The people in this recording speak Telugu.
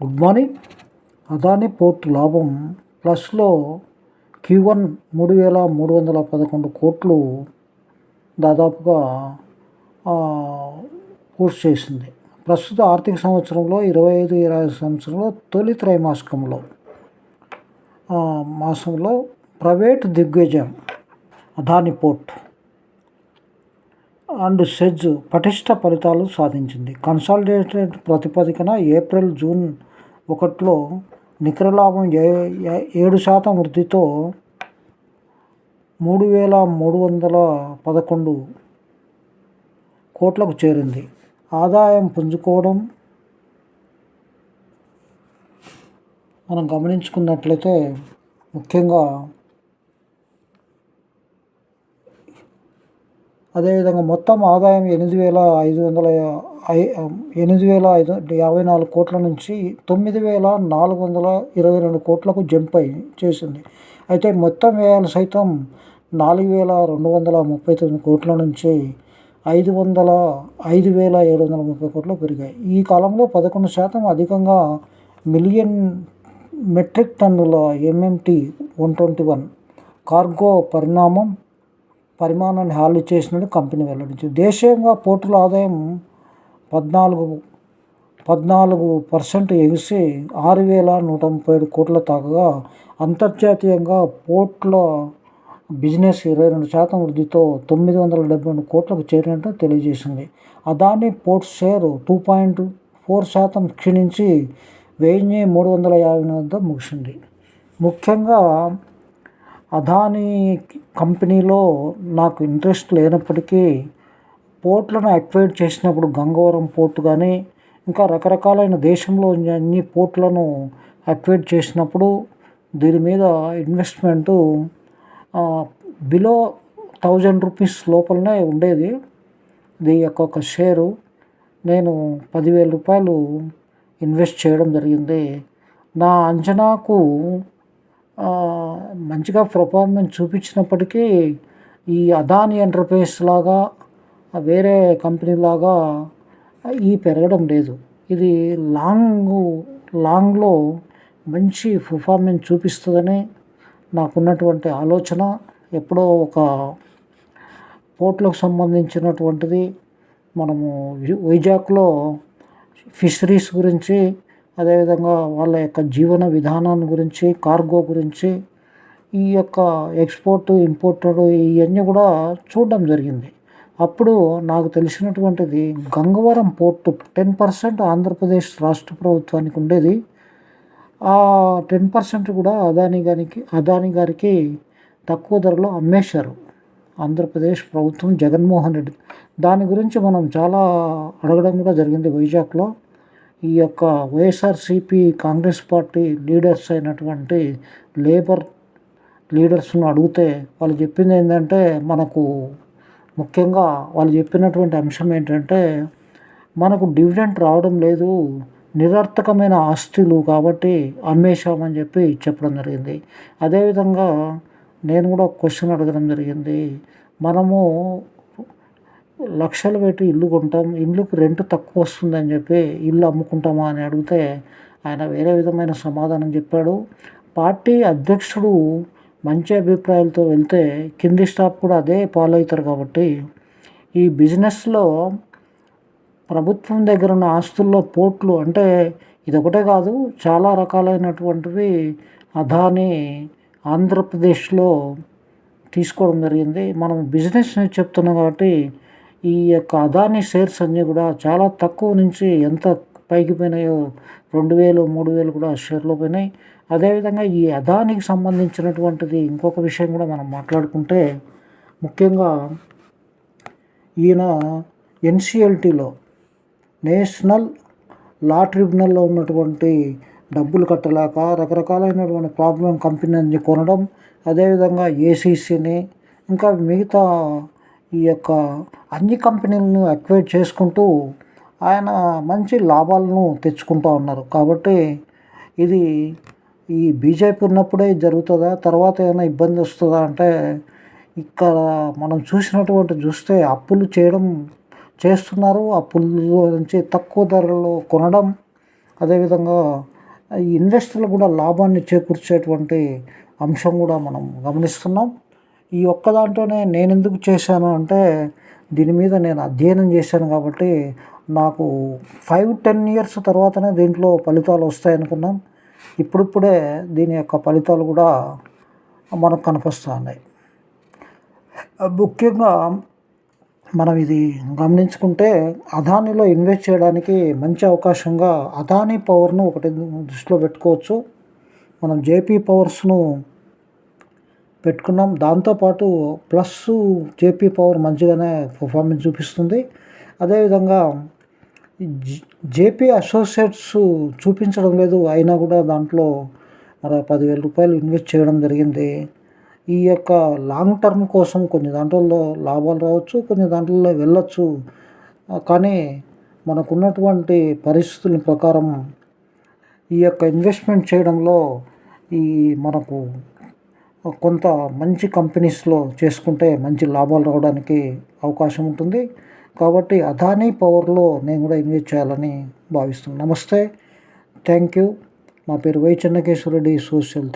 Good morning. అదాని పోర్ట్ లాభం ప్లస్లో క్యూ వన్ మూడు వేల మూడు వందల పదకొండు కోట్లు దాదాపుగా పూర్తి చేసింది. ప్రస్తుత ఆర్థిక సంవత్సరంలో ఇరవై ఐదు ఇరవై ఐదు సంవత్సరంలో తొలి త్రైమాసికంలో మాసంలో ప్రైవేట్ దిగ్గజం అదాని పోర్ట్ అండ్ సెజ్ పటిష్ట ఫలితాలు సాధించింది. కన్సాలిడేటెడ్ ప్రతిపాదికన ఏప్రిల్ జూన్ ఒకటిలో నికర లాభం ఏ ఏడు శాతం వృద్ధితో మూడు వేల మూడు వందల పదకొండు కోట్లకు చేరింది. ఆదాయం పుంజుకోవడం మనం గమనించుకున్నట్లయితే ముఖ్యంగా అదేవిధంగా మొత్తం ఆదాయం ఎనిమిది వేల ఐదు వందల ఎనిమిది వేల ఐదు యాభై నాలుగు కోట్ల నుంచి తొమ్మిది వేల నాలుగు వందల ఇరవై రెండు కోట్లకు జంప్ అయి చేసింది. అయితే మొత్తం వ్యయాలు సైతం నాలుగు వేల రెండు వందల ముప్పై తొమ్మిది కోట్ల నుంచి ఐదు వందల ఐదు వేల ఏడు వందల ముప్పై కోట్లు పెరిగాయి. ఈ కాలంలో పదకొండు శాతం అధికంగా మిలియన్ మెట్రిక్ టన్నుల MMT one twenty one cargo పరిణామం పరిమాణాన్ని హాలీ చేసినట్టు కంపెనీ వెల్లడించింది. దేశీయంగా పోర్టుల ఆదాయం పద్నాలుగు పద్నాలుగు పర్సెంట్ ఎగిసి ఆరు వేల నూట ముప్పై ఏడు కోట్ల తాగగా అంతర్జాతీయంగా పోర్ట్ల బిజినెస్ ఇరవై రెండు శాతం వృద్ధితో తొమ్మిది వందల డెబ్బై రెండు కోట్లకు చేరినట్టు తెలియజేసింది. Adani port share two point four శాతం క్షీణించి వెయ్యి మూడు వందల యాభై వద్ద ముగిసింది. ముఖ్యంగా అదానీ కంపెనీలో నాకు ఇంట్రెస్ట్ లేనప్పటికీ పోర్ట్లను యాక్టివేట్ చేసినప్పుడు గంగవరం పోర్ట్ కానీ ఇంకా రకరకాలైన దేశంలో అన్ని పోర్ట్లను యాక్టివేట్ చేసినప్పుడు దీని మీద ఇన్వెస్ట్మెంటు బిలో థౌజండ్ రూపీస్ లోపలనే ఉండేది. దీని యొక్క ఒక షేరు నేను పదివేల రూపాయలు ఇన్వెస్ట్ చేయడం జరిగింది. నా అంచనాకు మంచిగా పర్ఫార్మెన్స్ చూపించినప్పటికీ ఈ అదాని ఎంటర్ప్రైజ్ లాగా వేరే కంపెనీ లాగా ఈ పెరగడం లేదు. ఇది లాంగ్ లాంగ్లో మంచి పర్ఫార్మెన్స్ చూపిస్తుందని నాకున్నటువంటి ఆలోచన. ఎప్పుడో ఒక పోర్ట్లకు సంబంధించినటువంటిది మనము వైజాగ్లో ఫిషరీస్ గురించి అదేవిధంగా వాళ్ళ యొక్క జీవన విధానాన్ని గురించి కార్గో గురించి ఈ యొక్క ఎక్స్పోర్ట్ ఇంపోర్టెడ్ ఇవన్నీ కూడా చూడడం జరిగింది. అప్పుడు నాకు తెలిసినటువంటిది Gangavaram port ten percent Andhra Pradesh రాష్ట్ర ప్రభుత్వానికి ఉండేది. ఆ టెన్ పర్సెంట్ కూడా అదాని గారికి అదాని గారికి తక్కువ ధరలో అమ్మేశారు. ఆంధ్రప్రదేశ్ ప్రభుత్వం జగన్మోహన్ రెడ్డి. దాని గురించి మనం చాలా అడగడం కూడా జరిగింది వైజాగ్లో. ఈ యొక్క వైఎస్ఆర్సిపి కాంగ్రెస్ పార్టీ లీడర్స్ అయినటువంటి లేబర్ లీడర్స్ను అడిగితే వాళ్ళు చెప్పింది ఏంటంటే మనకు ముఖ్యంగా వాళ్ళు చెప్పినటువంటి అంశం ఏంటంటే మనకు డివిడెంట్ రావడం లేదు నిరర్థకమైన ఆస్తులు కాబట్టి అమ్మేశామని చెప్పి చెప్పడం జరిగింది. అదేవిధంగా నేను కూడా క్వశ్చన్ అడగడం జరిగింది. మనము లక్షలు పెట్టి ఇల్లు కొంటాం ఇల్లుకు రెంట్ తక్కువ వస్తుందని చెప్పి ఇల్లు అమ్ముకుంటామా అని అడిగితే ఆయన వేరే విధమైన సమాధానం చెప్పాడు. పార్టీ అధ్యక్షుడు మంచి అభిప్రాయాలతో వెళ్తే కింది స్టాఫ్ కూడా అదే ఫాలో అవుతారు కాబట్టి ఈ బిజినెస్లో ప్రభుత్వం దగ్గర ఉన్న ఆస్తుల్లో పోర్ట్లు అంటే ఇదొకటే కాదు చాలా రకాలైనటువంటివి అదాని ఆంధ్రప్రదేశ్లో తీసుకోవడం జరిగింది. మనం బిజినెస్ చెప్తున్నాం కాబట్టి ఈ యొక్క అదాని షేర్స్ అన్నీ కూడా చాలా తక్కువ నుంచి ఎంత పైకి పోయినాయో రెండు వేలు మూడు వేలు కూడా షేర్లు పోయినాయి. అదేవిధంగా ఈ అదానికి సంబంధించినటువంటిది ఇంకొక విషయం కూడా మనం మాట్లాడుకుంటే ముఖ్యంగా ఈయన ఎన్సిఎల్టీలో నేషనల్ లా ట్రిబ్యునల్లో ఉన్నటువంటి డబ్బులు కట్టలేక రకరకాలైనటువంటి ప్రాబ్లం కంపెనీ కొనడం అదేవిధంగా ఏసీసీని ఇంకా మిగతా ఈ యొక్క అన్ని కంపెనీలను అక్వైర్ చేసుకుంటూ ఆయన మంచి లాభాలను తెచ్చుకుంటూ ఉన్నారు. కాబట్టి ఇది ఈ బీజేపీ ఉన్నప్పుడే జరుగుతుందా తర్వాత ఏమైనా ఇబ్బంది వస్తుందా అంటే ఇక్కడ మనం చూసినటువంటి చూస్తే అప్పులు చేయడం చేస్తున్నారు. అప్పుల నుంచి తక్కువ ధరలో కొనడం అదేవిధంగా ఈ ఇన్వెస్టర్లు కూడా లాభాన్ని చేకూర్చేటువంటి అంశం కూడా మనం గమనిస్తున్నాం. ఈ ఒక్క దాంట్లోనే నేను ఎందుకు చేశాను అంటే దీని మీద నేను అధ్యయనం చేశాను కాబట్టి నాకు ఫైవ్ టెన్ ఇయర్స్ తర్వాతనే దీంట్లో ఫలితాలు వస్తాయనుకున్నాం. ఇప్పుడిప్పుడే దీని యొక్క ఫలితాలు కూడా మనకు కనిపిస్తూ ఉన్నాయి ముఖ్యంగా మనం ఇది గమనించుకుంటే అదానిలో ఇన్వెస్ట్ చేయడానికి మంచి అవకాశంగా అదాని పవర్ను ఒకటి దృష్టిలో పెట్టుకోవచ్చు. మనం జేపీ పవర్స్ను పెట్టుకున్నాం. దాంతోపాటు ప్లస్ జేపీ పవర్ మంచిగానే పర్ఫార్మెన్స్ చూపిస్తుంది. అదేవిధంగా జేపీ అసోసియేట్స్ చూపించడం లేదు. అయినా కూడా దాంట్లో మరి పదివేల రూపాయలు ఇన్వెస్ట్ చేయడం జరిగింది. ఈ యొక్క లాంగ్ టర్మ్ కోసం కొన్ని దాంట్లో లాభాలు రావచ్చు కొన్ని దాంట్లో వెళ్ళొచ్చు. కానీ మనకున్నటువంటి పరిస్థితుల ప్రకారం ఈ యొక్క ఇన్వెస్ట్మెంట్ చేయడంలో ఈ మనకు కొంత మంచి కంపెనీస్లో చేసుకుంటే మంచి లాభాలు రావడానికి అవకాశం ఉంటుంది. కాబట్టి అదానీ పవర్లో నేను కూడా ఇన్వెస్ట్ చేయాలని భావిస్తున్నాను. నమస్తే. Thank you. నా పేరు వై చెన్నకేశ్వరరెడ్డి సోషల్